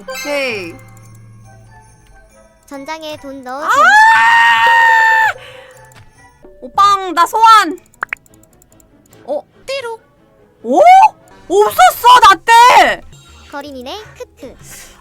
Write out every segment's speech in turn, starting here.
오케이. 전장에 돈 넣어. 아! 오빵 나 소환. 어? 띠룩. 오? 없었어 나 때. 거린이네 크크.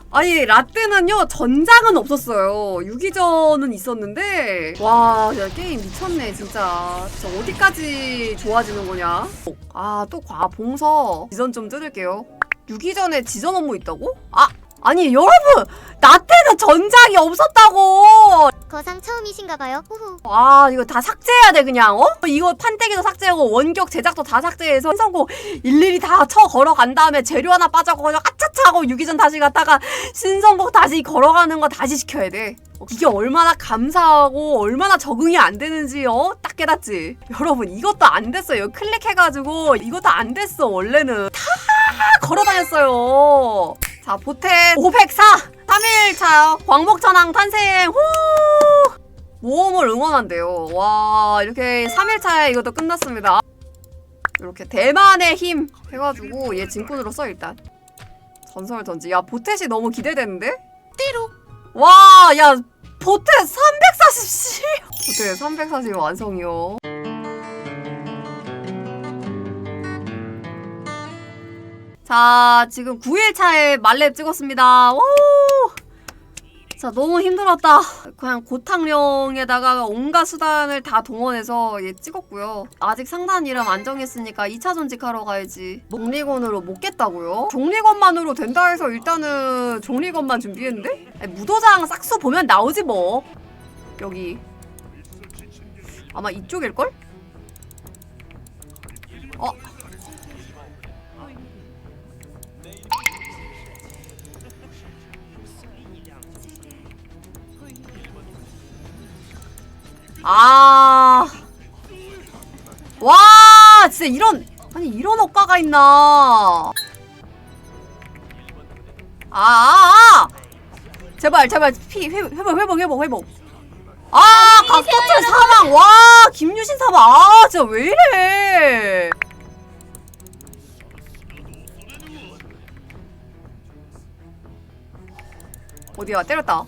아니 라떼는요 전장은 없었어요 유기전은 있었는데 와 야, 게임 미쳤네 진짜 진짜 어디까지 좋아지는 거냐 아또 과 봉서 지전 좀 뜯을게요 유기전에 지전 업무 있다고? 아 아니 여러분 라떼는 전장이 없었다고 거상 처음이신가봐요. 후후. 아 이거 다 삭제해야 돼 그냥 어? 이거 판때기도 삭제하고 원격 제작도 다 삭제해서 신성고 일일이 다 쳐 걸어간 다음에 재료 하나 빠져가지고 아차차 하고 유기전 다시 갔다가 신성곡 다시 걸어가는 거 다시 시켜야 돼 이게 얼마나 감사하고 얼마나 적응이 안 되는지 어? 딱 깨닫지 여러분 이것도 안 됐어요 클릭해가지고 이것도 안 됐어 원래는 다 걸어다녔어요 자 보태 504 3일차 광복천왕 탄생 후 모험을 응원한대요. 와, 이렇게 3일차에 이것도 끝났습니다. 이렇게 대만의 힘 해가지고 얘 진꾼으로 써, 일단. 전설 던지. 야, 보텟이 너무 기대되는데? 띠룩. 와, 야, 보텟 340씩! 보텟 340 완성이요. 자, 지금 9일차에 말렙 찍었습니다. 오! 자 너무 힘들었다 그냥 고탕령에다가 온갖 수단을 다 동원해서 얘 찍었고요 아직 상단 이름 안 정했으니까 2차 전직하러 가야지 종리건으로 못 겠다고요? 종리건만으로 된다 해서 일단은 종리건만 준비했는데? 아니, 무도장 싹수 보면 나오지 뭐 여기 아마 이쪽일걸? 어 아. 와, 진짜 이런 아니 이런 억가가 있나? 아, 아, 아. 제발 제발 피 회, 회복 회복 회복 회복. 아, 각도철 사망. 와, 김유신 사망. 아, 진짜 왜 이래? 어디야? 때렸다.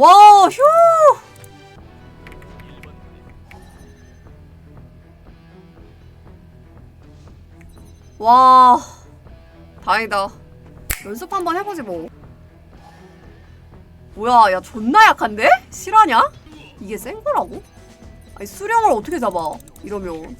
와, 휴! 와, 다행이다. 연습 한번 해보지 뭐. 뭐야, 야 존나 약한데? 실화냐? 이게 센 거라고? 아니 수령을 어떻게 잡아? 이러면.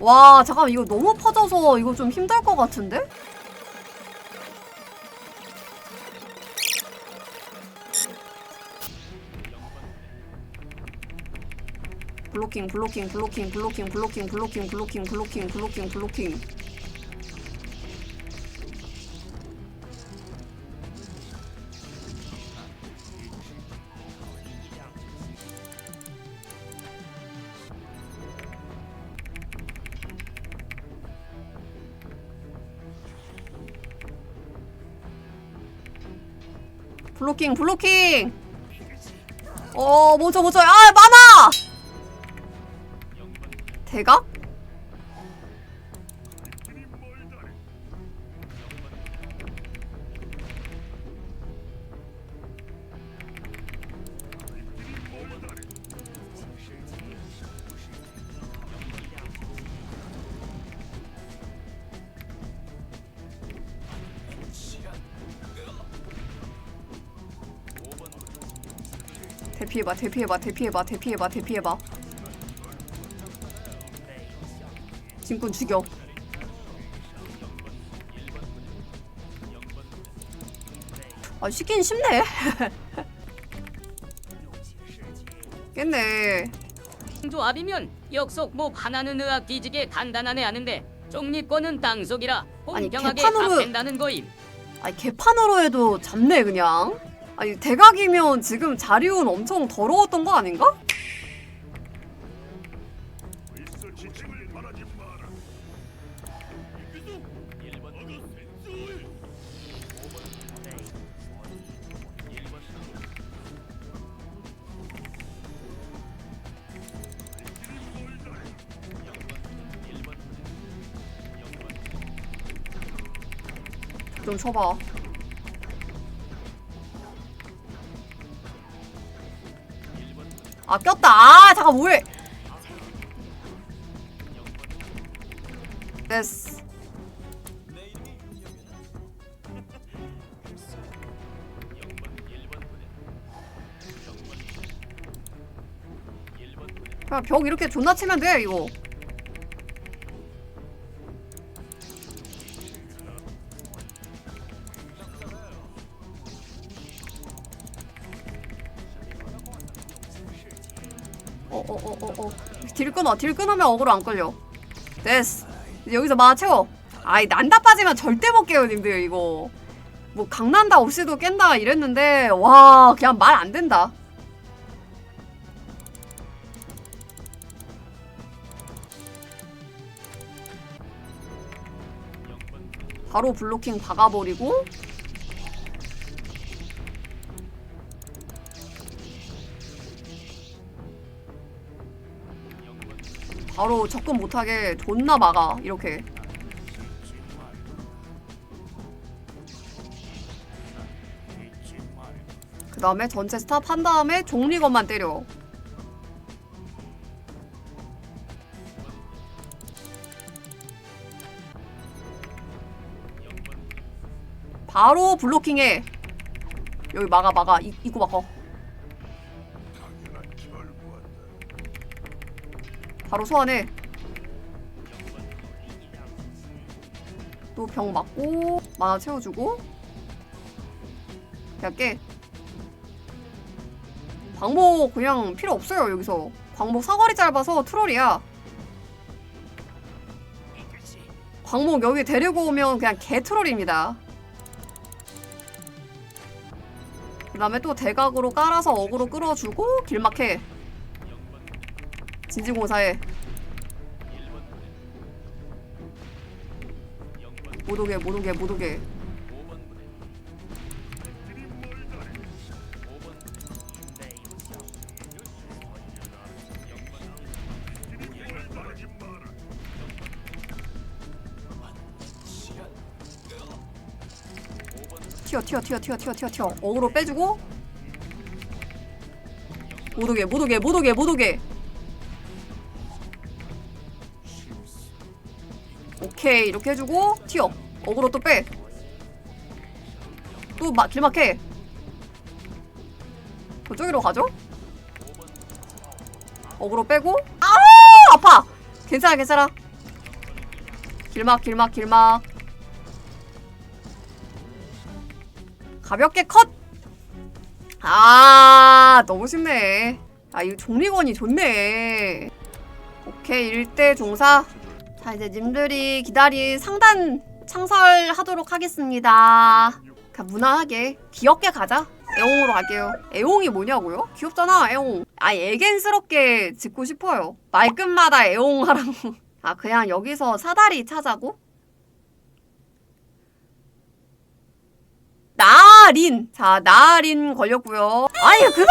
와 잠깐 이거 너무 퍼져서 이거 좀 힘들 것 같은데? 블로킹 블로킹 블로킹 블로킹 블로킹 블로킹 블로킹 블로킹 블로킹 블로킹 블로킹 블로킹! 어 뭐죠 뭐죠? 아 많아 대각? 대피해봐 대피해봐 대피해봐 대피해봐 대피해봐. 진꾼 죽여. 아 쉽긴 쉽네. 깼네. 조합이면 역속 몹 하나는 의학 뒤지게 간단하네 하는데 쪽립권은 땅속이라 아니, 공평하게 개판으로- 답된다는 거임. 아니 개판으로 해도 잡네 그냥 아니 대각이면 지금 자리운 엄청 더러웠던 거 아닌가? 좀 쳐봐 아 꼈다. 아 잠깐 뭐해 됐어. 그냥 벽 이렇게 존나 치면 돼 이거 딜 끊어 딜 끊으면 어그로 안 끌려. 됐어. 여기서 마 채워. 아이 난다 빠지면 절대 못 깨요 님들 이거. 뭐 강난다 없이도 깬다 이랬는데 와 그냥 말 안 된다. 바로 블로킹 박아버리고 바로 접근 못하게 존나 막아 이렇게. 그 다음에 전체 스탑 한 다음에 종리건만 때려. 바로 블로킹해. 여기 막아 막아. 이, 입구 막아 바로 소환해. 또 병 맞고 만화 채워주고. 그냥 깨. 광목 그냥 필요 없어요 여기서. 광목 사거리 짧아서 트롤이야. 광목 여기 데리고 오면 그냥 개 트롤입니다. 그 다음에 또 대각으로 깔아서 어그로 끌어주고 길막해 진지공사해 못 오게 못 오게 못 오게 튀어 튀어 튀어 튀어 튀어 튀어 어그로 빼주고. 못 오게 못 오게 못 오게 못 오게 오케이 이렇게 해주고 튀어 어그로 또 빼 또 막 길막해 저쪽으로 가죠? 어그로 빼고 아우 아파 괜찮아 괜찮아 길막 길막 길막 가볍게 컷! 아, 너무 쉽네. 아, 이 종리건이 좋네. 오케이, 일대 종사. 자, 이제 님들이 기다린 상단 창설하도록 하겠습니다. 그냥 무난하게, 귀엽게 가자. 애옹으로 갈게요. 애옹이 뭐냐고요? 귀엽잖아, 애옹. 아, 애겐스럽게 짓고 싶어요. 말끝마다 애옹하라고. 아, 그냥 여기서 사다리 찾자고? 나린 자 나린 걸렸고요 아니 근데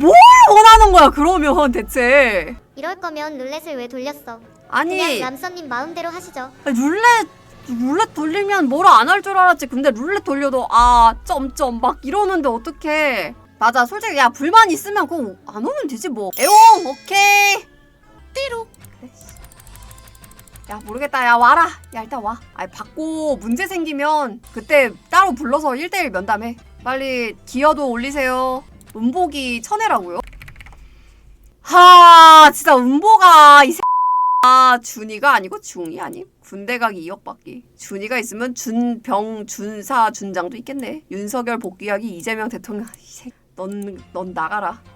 뭘 원하는 거야 그러면 대체 이럴 거면 룰렛을 왜 돌렸어? 아니 그냥 람서님 마음대로 하시죠. 아니, 룰렛 룰렛 돌리면 뭐라 안 할 줄 알았지. 근데 룰렛 돌려도 아 점점 막 이러는데 어떡해. 맞아 솔직히 야 불만 있으면 그거 안 오면 되지 뭐. 애옹 오케이. 띠룩 야 모르겠다. 야 와라. 야 일단 와. 아니 받고 문제 생기면 그때 따로 불러서 1대1 면담해. 빨리 기어도 올리세요. 음복이 천혜라고요? 하 진짜 음보가 이 새... 아 준이가 아니고 중이 아님? 군대 가기 2억 받기. 준이가 있으면 준병 준사 준장도 있겠네. 윤석열 복귀하기 이재명 대통령. 이 새... 넌, 넌 나가라